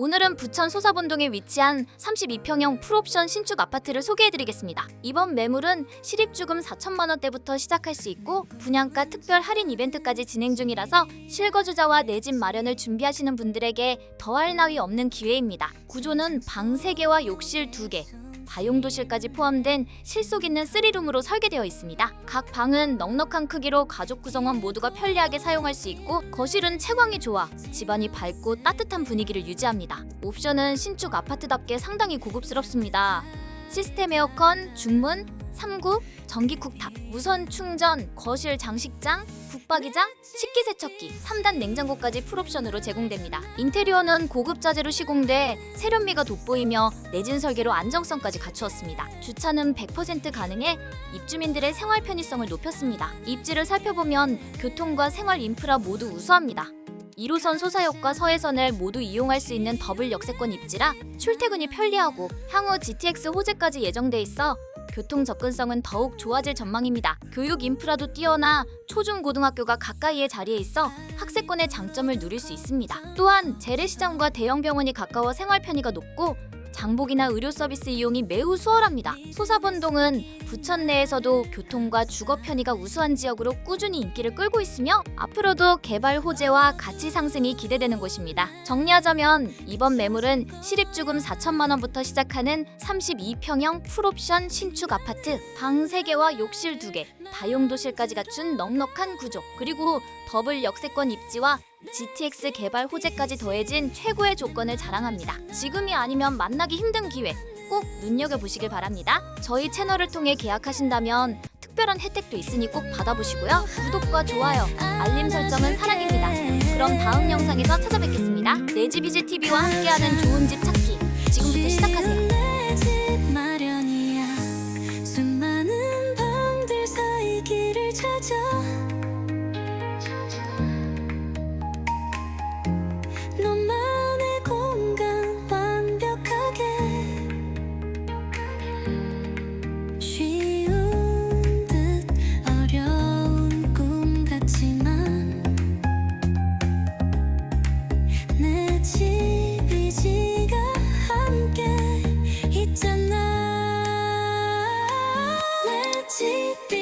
오늘은 부천 소사본동에 위치한 32평형 풀옵션 신축 아파트를 소개해드리겠습니다. 이번 매물은 실입주금 4천만 원대부터 시작할 수 있고 분양가 특별 할인 이벤트까지 진행 중이라서 실거주자와 내 집 마련을 준비하시는 분들에게 더할 나위 없는 기회입니다. 구조는 방 3개와 욕실 2개, 다용도실까지 포함된 실속 있는 3룸으로 설계되어 있습니다. 각 방은 넉넉한 크기로 가족 구성원 모두가 편리하게 사용할 수 있고 거실은 채광이 좋아 집안이 밝고 따뜻한 분위기를 유지합니다. 옵션은 신축 아파트답게 상당히 고급스럽습니다. 시스템 에어컨, 중문, 3구, 전기 쿡탑, 무선 충전, 거실 장식장, 북박이장, 식기세척기, 3단 냉장고까지 풀옵션으로 제공됩니다. 인테리어는 고급 자재로 시공돼 세련미가 돋보이며 내진 설계로 안정성까지 갖추었습니다. 주차는 100% 가능해 입주민들의 생활 편의성을 높였습니다. 입지를 살펴보면 교통과 생활 인프라 모두 우수합니다. 1호선 소사역과 서해선을 모두 이용할 수 있는 더블 역세권 입지라 출퇴근이 편리하고 향후 GTX 호재까지 예정돼 있어 교통 접근성은 더욱 좋아질 전망입니다. 교육 인프라도 뛰어나 초중고등학교가 가까이에 자리해 있어 학세권의 장점을 누릴 수 있습니다. 또한 재래시장과 대형 병원이 가까워 생활 편의가 높고 장복이나 의료 서비스 이용이 매우 수월합니다. 소사본동은 부천 내에서도 교통과 주거 편의가 우수한 지역으로 꾸준히 인기를 끌고 있으며 앞으로도 개발 호재와 가치 상승이 기대되는 곳입니다. 정리하자면 이번 매물은 실입주금 4천만 원부터 시작하는 32평형 풀옵션 신축 아파트 방 3개와 욕실 2개, 다용도실까지 갖춘 넉넉한 구조 그리고 더블 역세권 입지와 GTX 개발 호재까지 더해진 최고의 조건을 자랑합니다. 지금이 아니면 만나기 힘든 기회 꼭 눈여겨보시길 바랍니다. 저희 채널을 통해 계약하신다면 특별한 혜택도 있으니 꼭 받아보시고요. 구독과 좋아요, 알림 설정은 사랑입니다. 그럼 다음 영상에서 찾아뵙겠습니다. 내집이지 TV와 함께하는 좋은 집 찾기 지금부터 시작하세요. 내 집 마련이야 see